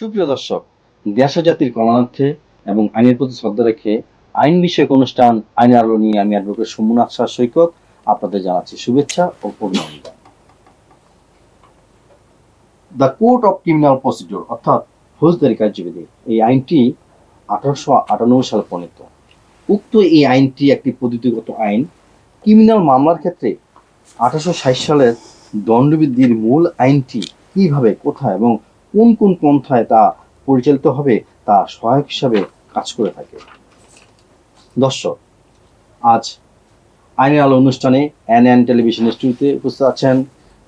সুপ্রিয় দর্শক দেশ জাতির কল্যাণার্থে এবং আইনের প্রতি শ্রদ্ধা রেখে আইন বিষয়ক অনুষ্ঠান, আইনের আলো নিয়ে আমি অ্যাডভোকেট সুমন আফসার সৈকত আপনাদের জানাচ্ছি শুভেচ্ছা ও অভিনন্দন। The court of criminal procedure অর্থাৎ ফৌজদারি কার্যবিধি, এই আইনটি আঠারোশো আটানব্বই সালে প্রণীত। উক্ত এই আইনটি একটি পদ্ধতিগত আইন। ক্রিমিনাল মামলার ক্ষেত্রে আঠারোশো ষাট সালের দণ্ডবিধির মূল আইনটি কীভাবে, কোথায় এবং কোন কোন পন্থায় তা পরিচালিত হবে তা সহায়ক হিসাবে কাজ করে থাকে। দর্শক, আজ আইনের আলো অনুষ্ঠানে এন এন টেলিভিশন স্টুডিওতে উপস্থিত আছেন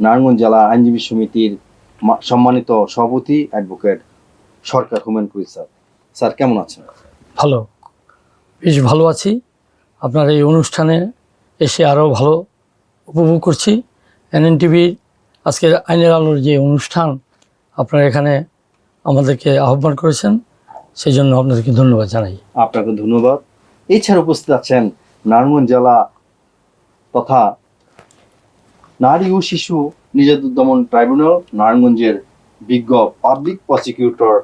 নারায়ণগঞ্জ জেলা আইনজীবী সমিতির সম্মানিত সভাপতি অ্যাডভোকেট সরকার হুমেন কুইল স্যার। স্যার, কেমন আছেন? ভালো। বেশ ভালো আছি। আপনার এই অনুষ্ঠানে এসে আরও ভালো উপভোগ করছি। এনএন টিভির আজকের আইনের আলোর যে অনুষ্ঠান আপনারা এখানে আমাদেরকে আহ্বান করেছেন সেই জন্য আপনাদেরকে ধন্যবাদ জানাই। আপনাকে ধন্যবাদ। এছাড়া উপস্থিত আছেন নারায়ণগঞ্জ জেলা তথা নারী ও শিশু নির্যাতন দমন ট্রাইব্যুনাল নারায়ণগঞ্জের বিজ্ঞ পাবলিক প্রসিকিউটর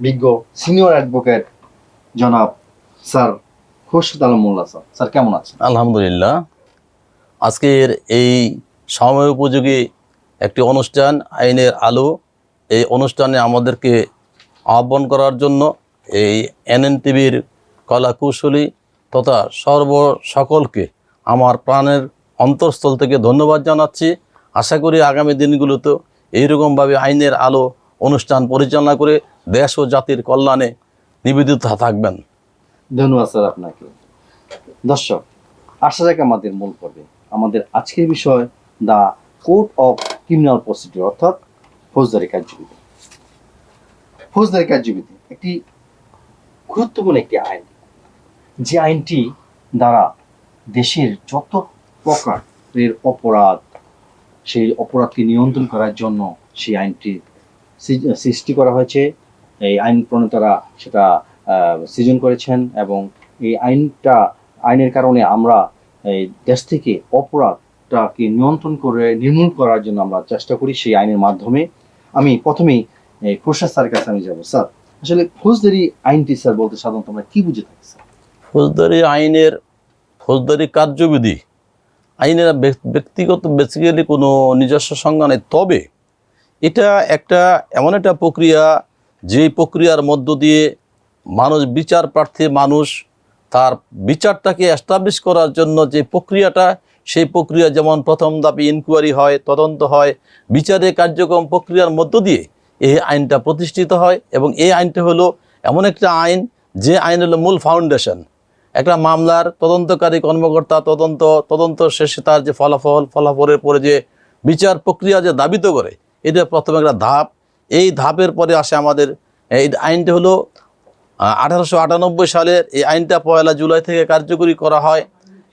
বিজ্ঞ সিনিয়র অ্যাডভোকেট জনাব sir Khorshed Alam Molla sir. Sir কেমন আছেন? আলহামদুলিল্লাহ। আজকের এই সময় উপযোগী একটি অনুষ্ঠান আইনের আলো এই অনুষ্ঠানে আমাদেরকে আহ্বান করার জন্য এই এনএন টিভির কলা কুশলী তথা সর্ব সকলকে আমার প্রাণের অন্তঃস্থল থেকে ধন্যবাদ জানাচ্ছি। আশা করি আগামী দিনগুলোতেও এইরকমভাবে আইনের আলো অনুষ্ঠান পরিচালনা করে দেশ ও জাতির কল্যাণে নিবেদিত থাকবেন। ধন্যবাদ স্যার আপনাকে। দর্শক আসা যাক আমাদের মূল পর্বে আমাদের আজকের বিষয় the court of criminal procedure অর্থাৎ ফৌজদারি কার্যবিধি। ফৌজদারি কার্যবিধি একটি গুরুত্বপূর্ণ একটি আইন। যে আইনটি দ্বারা দেশের যত প্রকারের অপরাধ, সেই অপরাধকে নিয়ন্ত্রণ করার জন্য সেই আইনটি সৃষ্টি করা হয়েছে। এই আইন প্রণেতারা সেটা সৃজন করেছেন এবং এই আইনটা, আইনের কারণে আমরা এই দেশ থেকে অপরাধটাকে নিয়ন্ত্রণ করে, নির্মূল করার জন্য আমরা চেষ্টা করি সেই আইনের মাধ্যমে। আমি প্রথমেই প্রসাদ স্যারের কাছে আমি যাব। স্যার, আসলে ফৌজদারি আইনটি স্যার বলতে সাধারণত আমরা কি বুঝে থাকি, স্যার? ফৌজদারি আইনের ফৌজদারি কার্যবিধি, আইনের ব্যক- ব্যক্তিগত বেসিক্যালি কোনো নিজস্ব সংজ্ঞা নেই। তবে এটা একটা এমন একটা প্রক্রিয়া, যেই প্রক্রিয়ার মধ্য দিয়ে মানুষ, বিচার প্রার্থী মানুষ তার বিচারটাকে এস্টাবলিশ করার জন্য যে প্রক্রিয়াটা সেই প্রক্রিয়া যেমন প্রথম দাবি ইনকোয়ারি হয়, তদন্ত হয়, বিচারের কার্যক্রম প্রক্রিয়ার মধ্য দিয়ে এই আইনটা প্রতিষ্ঠিত হয় এবং এই আইনটা হলো এমন একটা আইন, যে আইন হলো মূল ফাউন্ডেশন একটা মামলার তদন্তকারী কর্মকর্তা তদন্ত তদন্ত শেষে তার যে ফলাফল, ফলাফলের পরে যে বিচার প্রক্রিয়া যে দাবিত করে, এটা প্রথমে একটা ধাপ। এই ধাপের পরে আসে আমাদের, এই আইনটা হলো আঠারোশো আটানব্বই সালের এই আইনটা পয়লা জুলাই থেকে কার্যকরী করা হয়।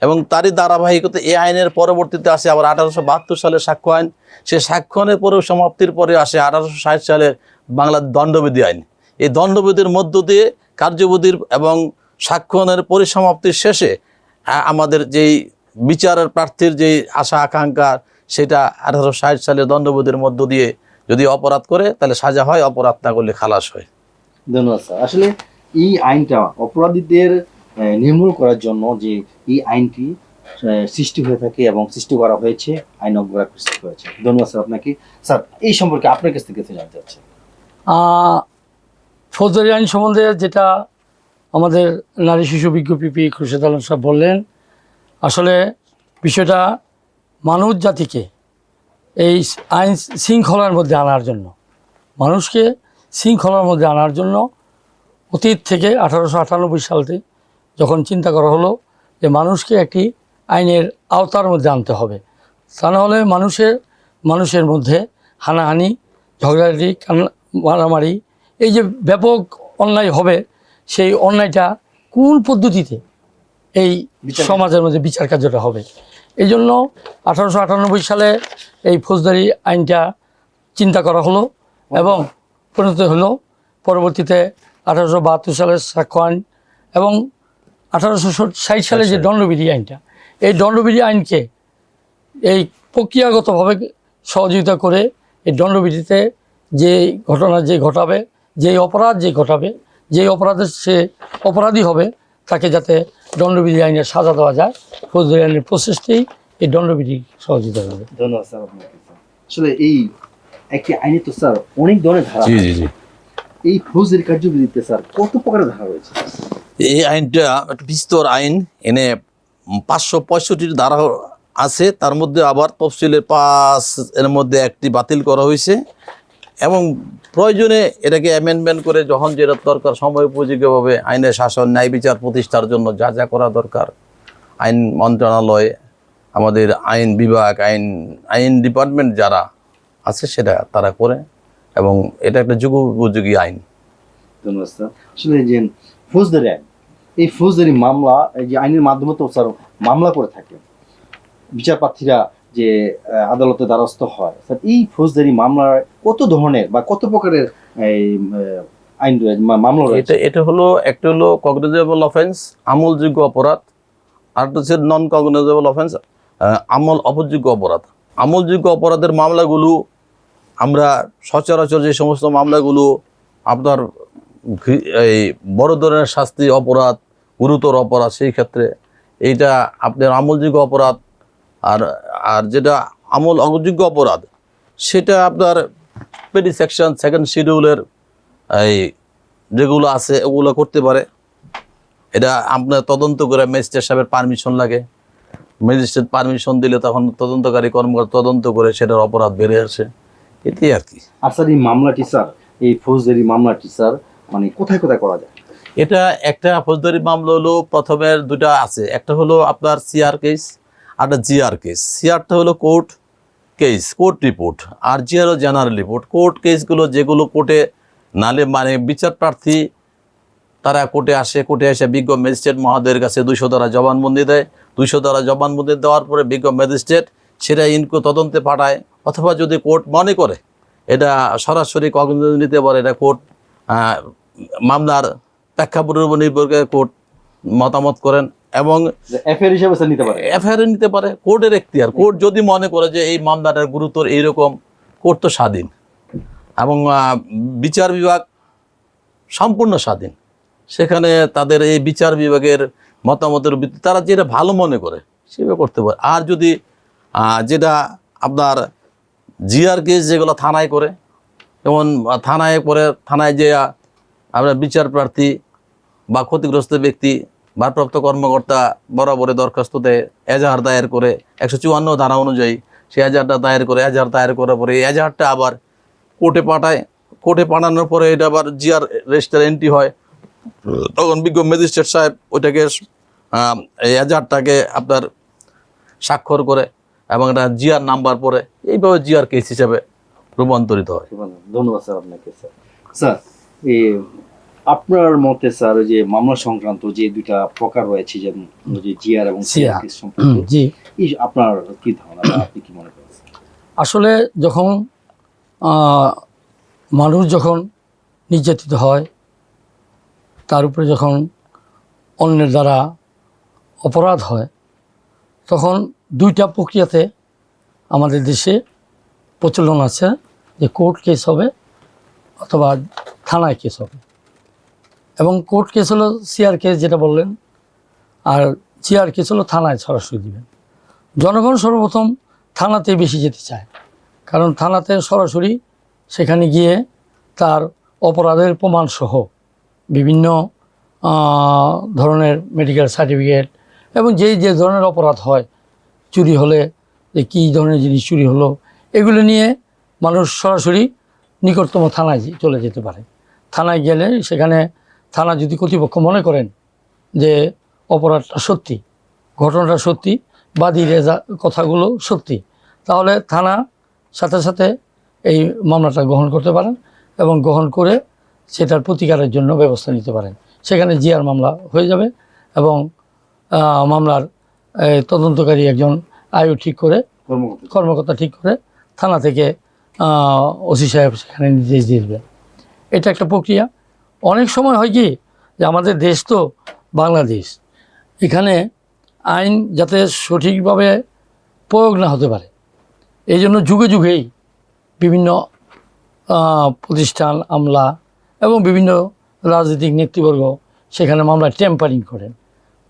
এবং তারই ধারাবাহিকতা এই আইনের পরবর্তীতে আসে আবার আঠারোশো বাহাত্তর সালের সাক্ষ্য আইন। সে সাক্ষ্য আইনের পরেও সমাপ্তির পরে আসে আঠারোশো ষাট সালের বাংলার দণ্ডবিধি আইন। এই দণ্ডবিধির মধ্য দিয়ে কার্যবিধির এবং সাক্ষ্যনের পরিসমাপ্তির শেষে আমাদের যেই বিচারের প্রার্থীর যেই আশা, আকাঙ্ক্ষা, সেটা আঠারোশো ষাট সালের দণ্ডবিধির মধ্য দিয়ে যদি অপরাধ করে, তাহলে সাজা হয়, অপরাধ না করলে খালাস হয়। ধন্যবাদ, স্যার। আসলে এই আইনটা অপরাধীদের নির্মূল করার জন্য যে এই আইনটি সৃষ্টি হয়ে থাকে এবং সৃষ্টি করা হয়েছে, আইন অগ্রা সৃষ্টি হয়েছে ধন্যবাদ স্যার আপনাকে। স্যার, এই সম্পর্কে আপনার কাছ থেকে জানতে চাচ্ছি। ফৌজদারি আইন সম্বন্ধে যেটা আমাদের নারী শিশু বিজ্ঞ পিপি খুরশেদ আলম সাহেব বললেন, আসলে বিষয়টা মানব জাতিকে এই আইন শৃঙ্খলার মধ্যে আনার জন্য, মানুষকে শৃঙ্খলার মধ্যে আনার জন্য অতীত থেকে আঠারোশো আটানব্বই সালতে যখন চিন্তা করা হলো যে মানুষকে একটি আইনের আওতার মধ্যে আনতে হবে তা নাহলে মানুষের মানুষের মধ্যে হানাহানি ঝগড়াঝাটি মারামারি এই যে ব্যাপক অন্যায় হবে সেই অন্যায়টা কোন পদ্ধতিতে এই সমাজের মধ্যে বিচার কার্যটা হবে? এই জন্য আঠারোশো আটানব্বই সালে এই ফৌজদারি আইনটা চিন্তা করা হলো এবং পরিণত হলো। পরবর্তীতে আঠারোশো বাহাত্তর সালের সাক্ষ্য আইন এবং আঠারোশো ষাট সালে যে দণ্ডবিধি আইনটা এই দণ্ডবিধি আইনকে এই প্রক্রিয়াগতভাবে সহযোগিতা করে এই দণ্ডবিধিতে যে ঘটনা যে ঘটাবে যেই অপরাধ যে ঘটাবে যেই অপরাধের সে অপরাধী হবে তাকে যাতে দণ্ডবিধি আইনের সাজা দেওয়া যায় ফৌজদারি আইনের প্রসেসটাই এই দণ্ডবিধি সহযোগিতা করবে। ধন্যবাদ স্যার আপনাকে। আসলে এই একটি আইনে তো স্যার অনেক ধরনের ধারা জি জি জি। এই ফৌজদারি কার্যবিধিতে স্যার কত প্রকারের ধারা রয়েছে? এই আইনটা একটা বিস্তর আইন, এনে পাঁচশো পঁয়ষট্টির ধারা আছে। তার মধ্যে আবার তফসিলের পাঁচ এর মধ্যে একটি বাতিল করা হয়েছে। এবং প্রয়োজনে এটাকে অ্যামেন্ডমেন্ট করে যখন যেটা দরকার সময় উপযোগীভাবে আইনের শাসন, ন্যায় বিচার প্রতিষ্ঠার জন্য যা যা করা দরকার, আইন মন্ত্রণালয়, আমাদের আইন বিভাগ, আইন আইন ডিপার্টমেন্ট যারা আছে সেটা তারা করে। এবং এটা একটা যুগ উপযোগী আইন। ধন্যবাদ আসলে ফৌজদারি আইন এই ফৌজদারি মামলা যে আইনের মাধ্যমে তো স্যার মামলা করে থাকে। বিচারপ্রার্থীরা যে আদালতে দ্বারস্থ হয়। স্যার, এই ফৌজদারি মামলার কত ধরনের বা কত প্রকারের, এই আইন মামলা রয়েছে? এটা হলো, একটা হলো কগনিজেবল অফেন্স আমলযোগ্য অপরাধ, আর হচ্ছে নন কগনিজেবল অফেন্স আমল অপযোগ্য অপরাধ। আমলযোগ্য অপরাধের মামলাগুলো, আমরা সচরাচর যে সমস্ত মামলাগুলো, আপনার এই বড় ধরনের শাস্তি, অপরাধ গুরুতর অপরাধ, সেই ক্ষেত্রে এইটা আপনার আমলযোগ্য অপরাধ আর আর যেটা আমল অযোগ্য অপরাধ, সেটা আপনার পেডি সেকশন সেকেন্ড শিডিউলের এই যেগুলো আছে, ওগুলো করতে পারে। এটা আপনার তদন্ত করে ম্যাজিস্ট্রেট সাহেবের পারমিশন লাগে। ম্যাজিস্ট্রেট পারমিশন দিলে তখন তদন্তকারী কর্মকর্তা তদন্ত করে সেটার অপরাধ বেড়ে আসে। এটাই আর কি। আর স্যার এই মামলাটি, স্যার, এই ফৌজদারি মামলাটি, স্যার মানে কোথায় কোথায় করা যায়? এটা একটা ফৌজদারি মামলা হলো প্রথমের দুটা আছে। একটা হলো আপনার সিআর কেস আর জিআর কেস সিআরটা হলো কোর্ট কেস কোর্ট রিপোর্ট আর জিআর জেনারেল রিপোর্ট কোর্ট কেসগুলো যেগুলো কোর্টে নালে মানে বিচার প্রার্থী, তারা কোর্টে আসে কোর্টে এসে বিজ্ঞ ম্যাজিস্ট্রেট মহোদয়ের কাছে দুইশো দ্বারা জবানবন্দি দেয়। দুইশো দ্বারা জবানবন্দি দেওয়ার পরে বিজ্ঞ ম্যাজিস্ট্রেট সেটা ইনকো তদন্তে পাঠায়, অথবা যদি কোর্ট মনে করে, এটা সরাসরি কগনিজ নিতে পারে, এটা কোর্ট মামলার প্রেক্ষাপটের উপর নির্ভর করে কোর্ট মতামত করেন এবং এফআইআর হিসাবে নিতে পারে। এফআইআর নিতে পারে কোর্টের এখতিয়ার। কোর্ট যদি মনে করে যে এই মামলাটার গুরুতর এইরকম কোর্ট তো স্বাধীন। এবং বিচার বিভাগ সম্পূর্ণ স্বাধীন। সেখানে তাদের এই বিচার বিভাগের মতামতের ভিত্তিতে তারা যেটা ভালো মনে করে সেভাবে করতে পারে। আর যদি যেটা আপনার জিআর কেস যেগুলো থানায় করে যেমন থানায় করে থানায় যে আপনার বিচার প্রার্থী বা ক্ষতিগ্রস্ত ব্যক্তি, ভারপ্রাপ্ত কর্মকর্তা বরাবরে দরখাস্ত দেয় এজাহার দায়ের করে একশো চুয়ান্ন ধারা অনুযায়ী সে এজাহারটা দায়ের করে, এজাহার দায়ের করার পরে এই এজাহারটা আবার কোর্টে পাঠায়। কোর্টে পাঠানোর পরে এটা আবার জিআর রেজিস্টার এন্ট্রি হয়। তখন বিজ্ঞ ম্যাজিস্ট্রেট সাহেব ওইটাকে এই এজাহারটাকে আপনার স্বাক্ষর করে এবং এটা জিআর নাম্বার পরে এইভাবে জিআর কেস হিসাবে রূপান্তরিত হয়। ধন্যবাদ স্যার আপনাকে, স্যার। স্যার আপনার মতে স্যার যে মামলা সংক্রান্ত যে দুইটা প্রকার রয়েছে যেমন যে জিআর এবং। সিআর জি। আপনার কি ধারণা আপনি কি মনে করেন? আসলে যখন মানুষ যখন নির্যাতিত হয় তার উপরে যখন অন্যের দ্বারা অপরাধ হয় তখন দুইটা প্রক্রিয়াতে আমাদের দেশে প্রচলন আছে যে কোর্ট কেস হবে অথবা থানায় কেস হবে। এবং কোর্ট কেস হলো সিআর কেস যেটা বললেন, আর জিআর কেস হলো থানায় সরাসরি দিবেন। জনগণ সর্বপ্রথম থানাতে বেশি যেতে চায়, কারণ থানাতে সরাসরি সেখানে গিয়ে তার অপরাধের প্রমাণসহ বিভিন্ন ধরনের মেডিকেল সার্টিফিকেট এবং যেই যে ধরনের অপরাধ হয়, চুরি হলে যে কী ধরনের জিনিস চুরি হলো, এগুলো নিয়ে মানুষ সরাসরি নিকটতম থানায় চলে যেতে পারে। থানায় গেলে সেখানে থানা যদি কর্তৃপক্ষ মনে করেন যে অপরাধটা সত্যি ঘটনাটা সত্যি বাদী রেজা কথাগুলো সত্যি তাহলে থানা সাথে সাথে এই মামলাটা গ্রহণ করতে পারেন এবং গ্রহণ করে সেটার প্রতিকারের জন্য ব্যবস্থা নিতে পারেন। সেখানে জিআর মামলা হয়ে যাবে এবং মামলার তদন্তকারী একজন আয়ু ঠিক করে কর্মকর্তা। কর্মকর্তা ঠিক করে থানা থেকে ওসি সাহেব সেখানে নির্দেশ দিয়ে দেবে এটা একটা প্রক্রিয়া। অনেক সময় হয় কি যে আমাদের দেশ তো বাংলাদেশ। এখানে আইন যাতে সঠিকভাবে প্রয়োগ না হতে পারে। এই জন্য যুগে যুগেই বিভিন্ন প্রতিষ্ঠান, আমলা এবং বিভিন্ন রাজনৈতিক নেতৃবর্গ সেখানে মামলা টেম্পারিং করেন।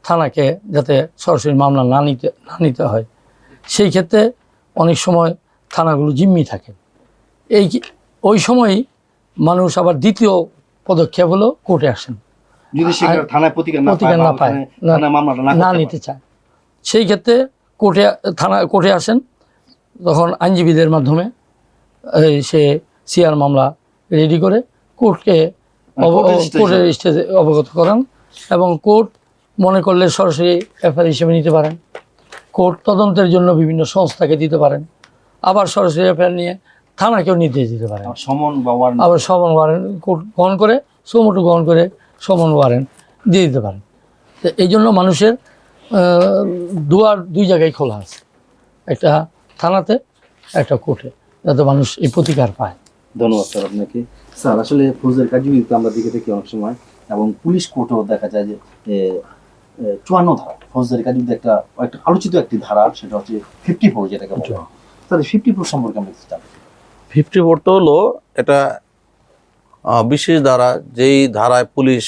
থানাকে যাতে সরাসরি মামলা না নিতে না নিতে হয়। সেই ক্ষেত্রে অনেক সময় থানাগুলো জিম্মি থাকে এই ওই সময়ই মানুষ আবার দ্বিতীয় পদক্ষেপ হলো কোর্টে আসেন। যদি সেখানে থানায় প্রতিকার না পায় না নিতে চায়। সেই ক্ষেত্রে কোর্টে থানা কোর্টে আসেন। তখন আইনজীবীদের মাধ্যমে সে সিআর মামলা রেডি করে কোর্টকে স্টেজে। কোর্টের স্টেজে অবগত করান এবং কোর্ট মনে করলে সরাসরি এফআইআর হিসেবে নিতে পারেন। কোর্ট তদন্তের জন্য বিভিন্ন সংস্থাকে দিতে পারেন। আবার সরাসরি এফআইআর নিয়ে থানাকেও নির্দেশ দিতে আর সমন বা ওয়ারেন্ট আবার সমন ওয়ারেন্ট কোর্ট গ্রহণ করে সমটু গ্রহণ করে সমন ওয়ারেন্ট দিয়ে দিতে পারেন। তো এই জন্য মানুষের দুয়ার দুই জায়গায় খোলা আছে। একটা থানাতে একটা কোর্টে যাতে মানুষ এই প্রতিকার পায়। ধন্যবাদ স্যার আপনাকে। স্যার আসলে ফৌজের কার্যবিধিতে আমরা দেখে থাকি অনেক সময় এবং পুলিশ কোর্টেও দেখা যায় যে চুয়ান্ন ধারা ফৌজদারি কার্যবিধি একটা একটা আলোচিত একটি ধারা সেটা হচ্ছে ফিফটি ফোর যেটাকে বলা। হয় স্যার ফিফটি ফোর সম্পর্কে আমরা কিছু জানি ফিফটি ফোরটা হলো এটা বিশেষ ধারা, যেই ধারায় পুলিশ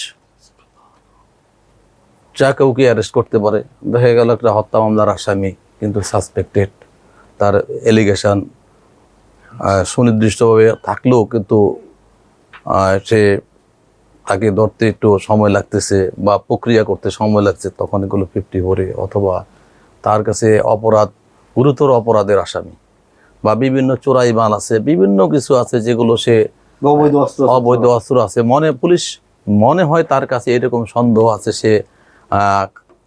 যা কাউকে অ্যারেস্ট করতে পারে। দেখা গেল একটা হত্যা মামলার আসামি, কিন্তু সাসপেক্টেড তার এলিগেশন সুনির্দিষ্টভাবে থাকলেও কিন্তু সে তাকে ধরতে একটু সময় লাগতেছে বা প্রক্রিয়া করতে সময় লাগছে, তখন এগুলো ফিফটি ফোরে অথবা তার কাছে অপরাধ, গুরুতর অপরাধের আসামি। বা বিভিন্ন চোরাই মাল আছে বিভিন্ন কিছু আছে যেগুলো সে অবৈধ অস্ত্র আছে। মনে পুলিশ মনে হয় তার কাছে এরকম সন্দেহ আছে সে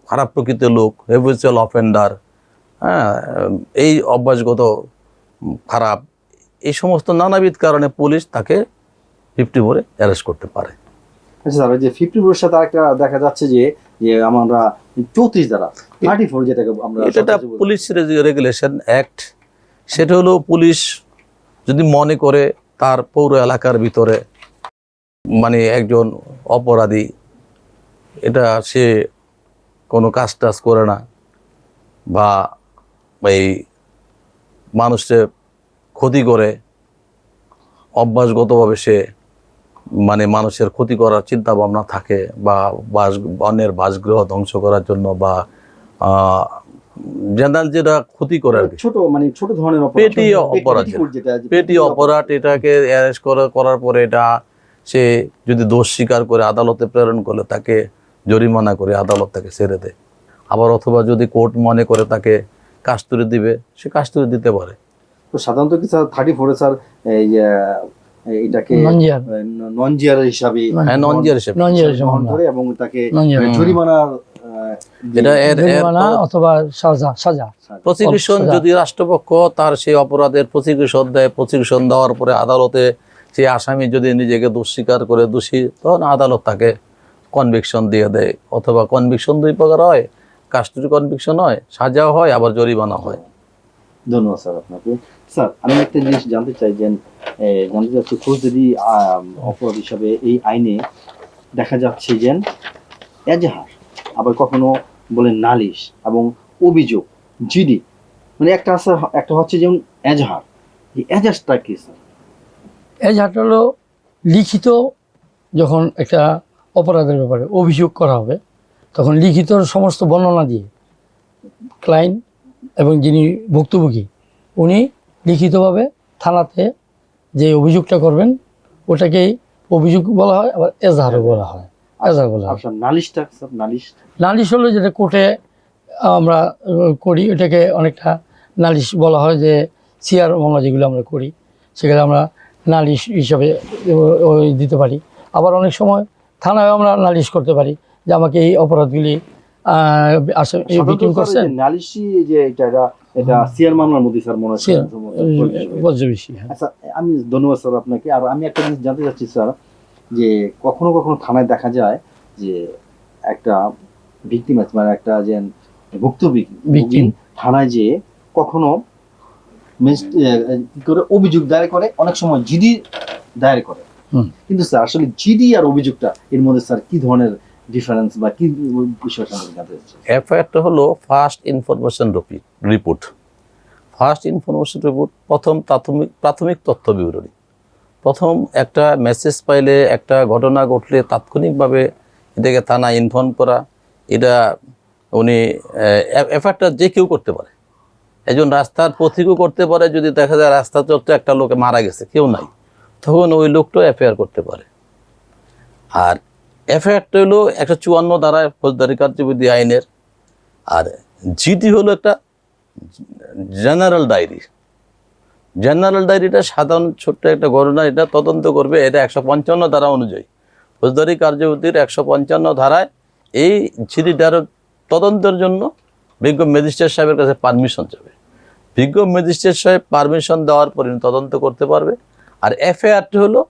খারাপ প্রকৃতির লোক হেভিচুয়াল অফেন্ডার হ্যাঁ এই অভ্যাসগত খারাপ এই সমস্ত নানাবিধ কারণে পুলিশ তাকে ফিফটি ভরে অ্যারেস্ট করতে পারে। আচ্ছা স্যার যে ফিফটি ফোর সাথে আরেকটা দেখা যাচ্ছে যে যে আমরা চৌত্রিশ দ্বারা থার্টি ফোর যেটাকে আমরা এটা একটা পুলিশ রেগুলেশন অ্যাক্ট সেটা হলো পুলিশ যদি মনে করে তার পৌর এলাকার ভিতরে মানে একজন অপরাধী, এটা সে কোনো কাজ টাজ করে না বা এই মানুষের ক্ষতি করে, অভ্যাসগতভাবে সে মানে মানুষের ক্ষতি করার চিন্তা ভাবনা থাকে বা বাস, বনের বাসগৃহ ধ্বংস করার জন্য বা জেনারেল যেটা ক্ষতি করে আর ছোট মানে ছোট ধরনের পেটি অপরাধ পেটি অপরাধ। এটাকে অ্যারেস্ট করা করার পরে এটা সে যদি দোষ স্বীকার করে আদালতে প্রেরণ করলে তাকে জরিমানা করে আদালত তাকে ছেড়ে দেয়। আবার অথবা যদি কোর্ট মনে করে তাকে কাস্তুরি দিবে সে কাস্তুরি দিতে পারে। তো সাধারণত কি স্যার থার্টি ফোরে স্যার এই এটাকে নন জিয়ার হিসাবে হ্যাঁ নন জিয়ার হিসেবে করে এবং তাকে। জরিমানার আহ, এটা এর অথবা সাজা সাজা। প্রসিকিউশন যদি রাষ্ট্রপক্ষ তার সেই অপরাধের প্রসিকিউশন দেয় প্রসিকিউশন দেওয়ার পরে আদালতে সেই আসামি যদি নিজেকে দোষ স্বীকার করে দোষী তখন আদালত তাকে কনভিকশন দিয়ে দেয়। অথবা কনভিকশন দুই প্রকার হয়। কাস্টডি কনভিকশন হয় সাজাও হয় আবার জরিমানা হয়। ধন্যবাদ স্যার আপনাকে। স্যার আমি একটা জিনিস জানতে চাই যে জানতে চাচ্ছি ফৌজদারি অপরাধ হিসাবে এই আইনে দেখা যাচ্ছে যে এজাহার আবার কখনো বলে নালিশ এবং অভিযোগ, জিডি। মানে একটা আছে, একটা হচ্ছে যেমন এজাহার। এই এজাহারটা কি, স্যার? এজাহারটা হলো লিখিত যখন একটা অপরাধের ব্যাপারে অভিযোগ করা হবে, তখন লিখিত সমস্ত বর্ণনা দিয়ে ক্লায়েন্ট এবং যিনি ভুক্তভোগী, উনি লিখিতভাবে থানাতে যে অভিযোগটা করবেন, ওটাকেই অভিযোগ বলা হয়, আবার এজাহারও বলা এজাহার বলা হয়। আপনার নালিশটা স্যার নালিশ নালিশ হলো যেটা কোর্টে আমরা করি এটাকে অনেকটা নালিশ বলা হয় যে সিআর মামলা যেগুলো আমরা করি সেখানে আমরা নালিশ হিসাবে ওই দিতে পারি। আবার অনেক সময় থানায় আমরা নালিশ করতে পারি যে আমাকে এই অপরাধগুলি ভিক্টিম করছেন। নালিশি যে এটা এটা সিয়ার মামলার মধ্যে স্যার মনে হচ্ছে হ্যাঁ। আচ্ছা আমি ধন্যবাদ স্যার আপনাকে। আর আমি একটা জিনিস জানতে চাচ্ছি স্যার যে কখনো কখনো থানায় দেখা যায় যে একটা ভিক্টিম আছে মানে একটা যে ভুক্তভোগী. থানায় যে কখনো করে অভিযোগ দায়ের করে অনেক সময় জিডি দায়ের করে। কিন্তু স্যার আসলে জিডি আর অভিযোগটা এর মধ্যে স্যার কি ধরনের ডিফারেন্স বা কি বিষয় সম্পর্কে জানতে চাচ্ছি এফআইআরটা হলো first information report first information report প্রথম প্রাথমিক প্রাথমিক তথ্য বিবরণী। প্রথম একটা মেসেজ পাইলে একটা ঘটনা ঘটলে তাৎক্ষণিকভাবে এটাকে থানা ইনফর্ম করা। এটা উনি এফআইআরটা যে কেউ করতে পারে। একজন রাস্তার পথিকও করতে পারে, যদি দেখা যায় রাস্তা চলতে একটা লোকে মারা গেছে, কেউ নাই। তখন ওই লোকটাও এফআইআর করতে পারে। আর এফআইআরটা হলো একশো চুয়ান্ন ধারায় ফৌজদারি কার্যবিধি আইনের। আর জিডি হলো একটা জেনারেল ডায়েরি জেনারেল ডায়েরিটা সাধারণ ছোট্ট একটা ঘটনা এটা তদন্ত করবে এটা একশো পঞ্চান্ন ধারা অনুযায়ী। ফৌজদারি কার্যবিধির একশো পঞ্চান্ন ধারায় এই জিডিটার তদন্তের জন্য বিজ্ঞ ম্যাজিস্ট্রেট সাহেবের কাছে পারমিশন যাবে বিজ্ঞ ম্যাজিস্ট্রেট সাহেব পারমিশন দেওয়ার পরে তদন্ত করতে পারবে। আর এফআইআরটি হলো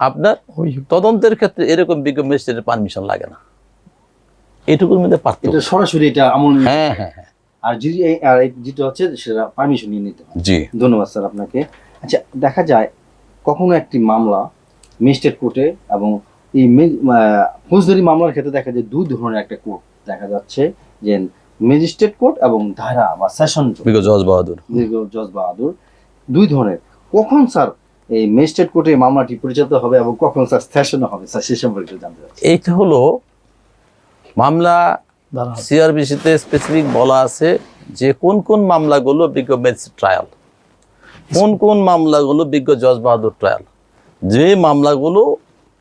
আপনার ওই তদন্তের ক্ষেত্রে এরকম বিজ্ঞ ম্যাজিস্ট্রেটের পারমিশন লাগে না। এটুকুর মধ্যে পার্থক্য। সরাসরি এটা আমল হ্যাঁ হ্যাঁ হ্যাঁ। আর এই- আর যেটা হচ্ছে সেটা পারমিশন নিয়ে নিতে হয়। জি। ধন্যবাদ স্যার আপনাকে। আচ্ছা দেখা যায় কখনো একটি মামলা ম্যাজিস্ট্রেট কোর্টে এবং এই ফৌজদারি মামলার ক্ষেত্রে দেখা যায় দুই ধরনের একটা কোর্ট দেখা যাচ্ছে যে ম্যাজিস্ট্রেট কোর্ট এবং ধারা বা সেশন জজ। বাহাদুর। জজ বাহাদুর। দুই ধরনের। কখন স্যার এই ম্যাজিস্ট্রেট কোর্টে মামলাটি পরিচালিত হবে এবং কখন স্যার সেশনে হবে? স্যার সে সম্পর্কে জানতে চাচ্ছি। এইটা হলো মামলা সিআরবিসিতে স্পেসিফিক বলা আছে যে কোন কোন মামলাগুলো বিজ্ঞ ম্যাজিস্ট্রেট ট্রায়াল কোন কোন মামলাগুলো বিজ্ঞ জজ বাহাদুর ট্রায়াল যে মামলাগুলো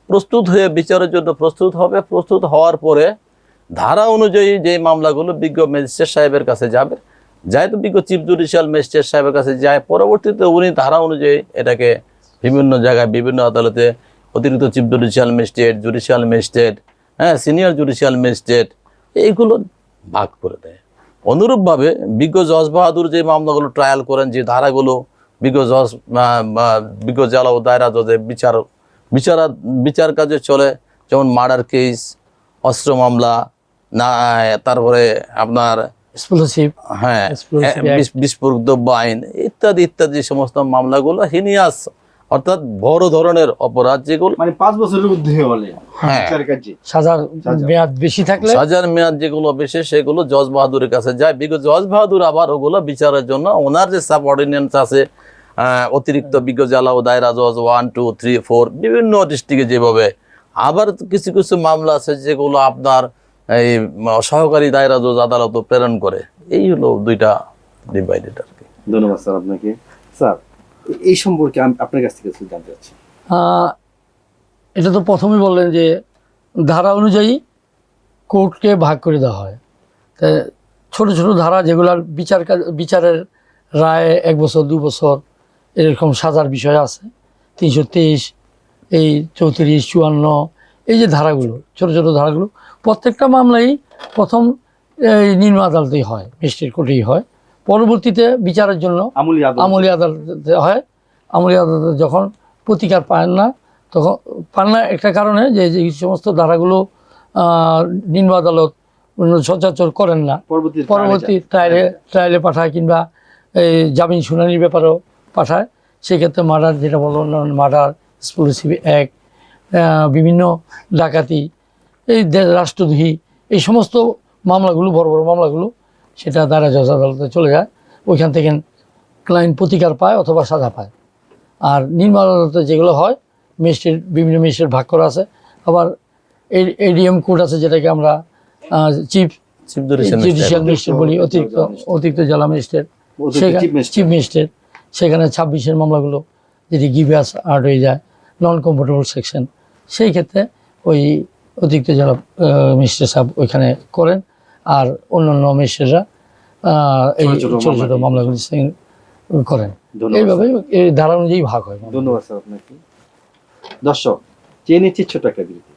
প্রস্তুত হয়ে বিচারের জন্য প্রস্তুত হবে, প্রস্তুত হওয়ার পরে ধারা অনুযায়ী যে মামলাগুলো বিজ্ঞ ম্যাজিস্ট্রেট সাহেবের কাছে যাবে যায় তো বিজ্ঞ চিফ জুডিশিয়াল ম্যাজিস্ট্রেট সাহেবের কাছে যায়, পরবর্তীতে উনি ধারা অনুযায়ী এটাকে বিভিন্ন জায়গায় বিভিন্ন আদালতে অতিরিক্ত chief judicial magistrate judicial magistrate হ্যাঁ সিনিয়র জুডিশিয়াল ম্যাজিস্ট্রেট এইগুলো ভাগ করে দেয়। অনুরূপভাবে বিজ্ঞ জজ বাহাদুর যে মামলাগুলো ট্রায়াল করেন যে ধারাগুলো বিজ্ঞ জজ বিজ্ঞ জেলা ও দায়রা জজে বিচার বিচারা বিচার কাজে চলে যেমন মার্ডার কেস অস্ত্র মামলা না তারপরে আপনার হ্যাঁ বিস্ফোরক দ্রব্য আইন ইত্যাদি ইত্যাদি সমস্ত মামলাগুলো হিনিয়াস অর্থাৎ বড় ধরনের অপরাধ যেগুলো মানে পাঁচ বছরের ঊর্ধ্বে হলে হ্যাঁ। বিচার কার্যে সাজার মেয়াদ বেশি থাকলে? সাজার মেয়াদ যেগুলো বেশি সেগুলো জজ বাহাদুরের কাছে যায়। বিগত জজ বাহাদুর আবার ওগুলো বিচারের জন্য ওনার যে সাবঅর্ডিনেন্স আছে অতিরিক্ত বিজ্ঞ ও দায়রা জজ ওয়ান টু থ্রি ফোর বিভিন্ন ডিস্ট্রিক্টে যেভাবে। আবার কিছু কিছু মামলা আছে যেগুলো আপনার এই সহকারী দায়রা জজ আদালত প্রেরণ করে। এই হলো দুইটা ডিভাইডেড আর কি। ধন্যবাদ স্যার আপনাকে। স্যার এই সম্পর্কে আমি আপনার কাছ থেকে জানতে চাচ্ছি। এটা তো প্রথমেই বললেন যে ধারা অনুযায়ী কোর্টকে ভাগ করে দেওয়া হয়। তা ছোট ছোট ধারা যেগুলার বিচার বিচারের রায় এক বছর, দু বছর, এরকম সাজার বিষয় আছে। তিনশো তেইশ, এই চৌত্রিশ, চুয়ান্ন, এই যে ধারাগুলো, ছোট ছোট ধারাগুলো, প্রত্যেকটা মামলাই প্রথম এই নিম্ন আদালতেই হয় মিষ্টির কোর্টেই হয়। পরবর্তীতে বিচারের জন্য আমলি আদালত আমলি আদালতে হয় আমলি আদালতে যখন প্রতিকার পান না তখন পান না একটা কারণে যে যে এই সমস্ত ধারাগুলো নিম্ন আদালত সচরাচর করেন না। পরবর্তী ট্রায়ালে ট্রায়ালে পাঠায় কিংবা এই জামিন শুনানির ব্যাপারেও পাঠায়। সেক্ষেত্রে মার্ডার যেটা বলল মার্ডার এক্সপ্লোসিভ অ্যাক্ট বিভিন্ন ডাকাতি এই রাষ্ট্রদ্রোহী এই সমস্ত মামলাগুলো বড় বড় মামলাগুলো সেটা দ্বারা জজ আদালতে চলে যায়। ওইখান থেকে ক্লায়েন্ট প্রতিকার পায় অথবা সাজা পায়। আর নিম্ন আদালতে যেগুলো হয় ম্যাজিস্ট্রেট বিভিন্ন ম্যাজিস্ট্রেট ভাগ করা আছে। আবার এডিএম কোর্ট আছে যেটাকে আমরা চিফ জুডিশিয়াল ম্যাজিস্ট্রেট বলি অতিরিক্ত অতিরিক্ত জেলা magistrate। চিফ ম্যাজিস্ট্রেট সেখানে ছাব্বিশের মামলাগুলো যদি গিভিয়াস আর্ট হয়ে যায় নন কমফোর্টেবল সেকশন সেই ক্ষেত্রে ওই অতিরিক্ত জেলা ম্যাজিস্ট্রেট সাহেব ওইখানে করেন। আর অন্যান্য অমেষেরা এই ছোট ছোট ছোট ছোট মামলা- মামলাগুলি করেন। এইভাবে এই ধারা অনুযায়ী ভাগ হয় ধন্যবাদ স্যার আপনাকে। দর্শক চেয়ে নিচ্ছি ছোট একটা বিরতি।